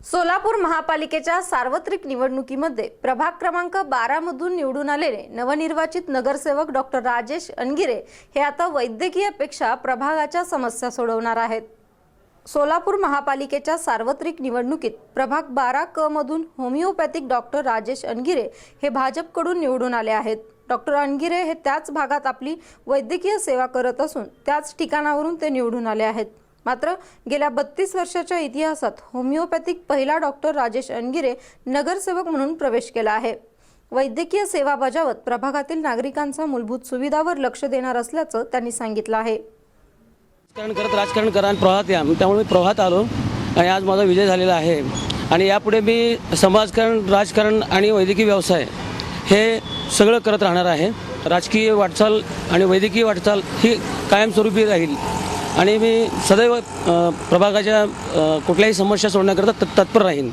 सोलापूर महापालिकेच्या सार्वत्रिक निवडणुकीमध्ये प्रभाग क्रमांक बारा मधून निवडून आलेले नवनिर्वाचित नगरसेवक डॉक्टर राजेश अनगिरे हे आता वैद्यकीयपेक्षा प्रभागाच्या समस्या सोडवणार आहेत. सोलापूर महापालिकेच्या सार्वत्रिक निवडणुकीत प्रभाग बारा क मधून होमिओपॅथिक डॉक्टर राजेश अनगिरे हे भाजपकडून निवडून आले आहेत. डॉक्टर अनगिरे हे त्याच भागात आपली वैद्यकीय सेवा करत असून त्याच ठिकाणावरून ते निवडून आले आहेत. मात्र गेल्या बत्तीस वर्षाच्या इतिहासात होमिओपॅथिक पहिला डॉक्टर राजेश अनगिरे नगरसेवक म्हणून प्रवेश केला आहे. वैद्यकीय सेवा बजावत प्रभागातील नागरिकांचा मूलभूत सुविधावर लक्ष देणार असल्याचं त्यांनी सांगितलं आहे. राजकारण करत राजकारण करा आणि प्रवाहात या. त्यामुळे मी प्रवाहात आलो आणि आज माझा विजय झालेला आहे. आणि यापुढे मी समाजकारण राजकारण आणि वैद्यकीय व्यवसाय हे सगळं करत राहणार आहे. राजकीय वाटचाल आणि वैद्यकीय वाटचाल ही कायमस्वरूपी राहील. आणि मी सदैव प्रभागाच्या कुठल्याही समस्या सोडण्याकरता तत्पर राहीन.